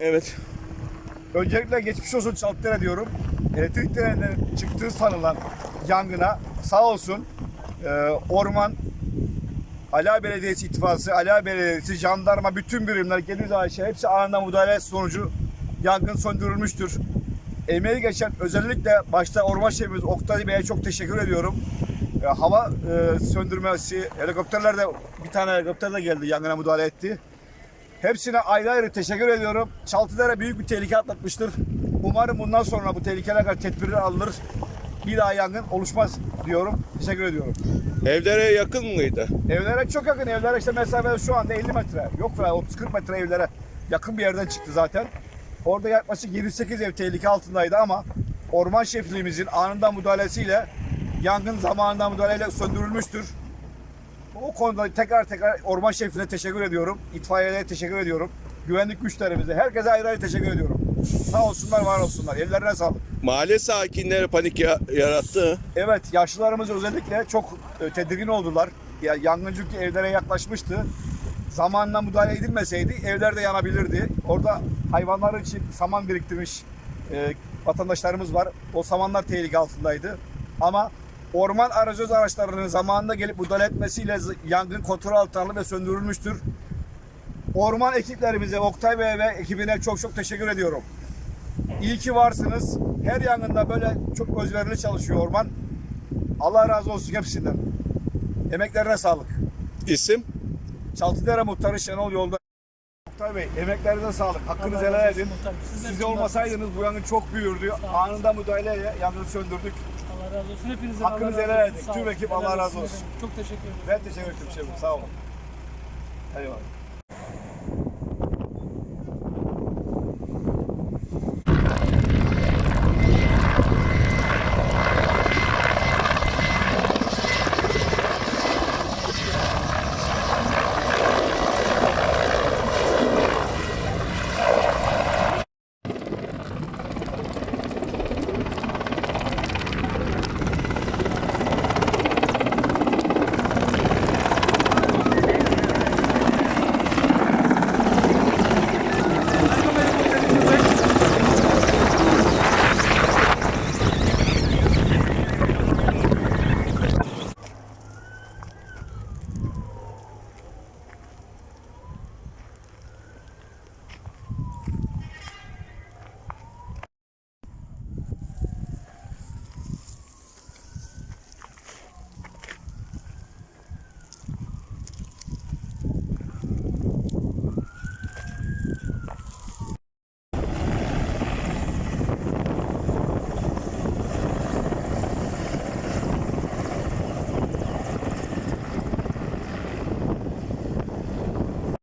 Evet. Öncelikle geçmiş olsun Çaltıdere diyorum. Elektrik direğinden çıktığı sanılan yangına sağ olsun e, orman, Ala Belediyesi itfası, Ala Belediyesi, jandarma, bütün birimler, Geniz Ayşe hepsi anında müdahale sonucu yangın söndürülmüştür. Emeği geçen özellikle başta Orman Şefimiz Oktay Bey'e çok teşekkür ediyorum. E, hava e, söndürmesi, helikopterler de bir tane helikopter de geldi yangına müdahale etti. Hepsine ayrı ayrı teşekkür ediyorum. Çaltıdere büyük bir tehlike atlatmıştır. Umarım bundan sonra bu tehlikelere karşı tedbirler alınır. Bir daha yangın oluşmaz diyorum. Teşekkür ediyorum. Evlere yakın mıydı? Evlere çok yakın. Evlere işte mesafe şu anda 50 metre. Yok falan 30-40 metre evlere yakın bir yerden çıktı zaten. Orada yaklaşık 7-8 ev tehlike altındaydı ama orman şefliğimizin anında müdahalesiyle yangın zamanında müdahaleyle söndürülmüştür. O konuda tekrar tekrar orman şefine teşekkür ediyorum. İtfaiyeye teşekkür ediyorum. Güvenlik güçlerimize, herkese ayrı ayrı teşekkür ediyorum. Sağ olsunlar, var olsunlar. Ellerine sağlık. Mahalle sakinleri panik ya- yarattı. Evet, yaşlılarımız özellikle çok e, tedirgin oldular. Ya, yangın çünkü evlere yaklaşmıştı. Zamanla müdahale edilmeseydi evler de yanabilirdi. Orada hayvanlar için saman biriktirmiş e, vatandaşlarımız var. O samanlar tehlike altındaydı. Ama orman arazöz araçlarının zamanında gelip müdahale etmesiyle yangın kontrol altına alındı ve söndürülmüştür. Orman ekiplerimize, Oktay Bey ve ekibine çok çok teşekkür ediyorum. İyi ki varsınız. Her yangında böyle çok özverili çalışıyor orman. Allah razı olsun hepsinden. Emeklerine sağlık. İsim? Çaltıdere Muhtarı Şenol Yolda. Oktay Bey emeklerinize sağlık. Hakkınızı helal edin. Siz için olmasaydınız bu yangın çok büyürdü. Anında müdahaleyle yangını söndürdük. Allah razı olsun. Hepinizden Hakkınızı helal edin. Tüm ekip Allah razı olsun. Çok teşekkür ederim. Ben teşekkür ederim. Sağ olun. Eyvallah.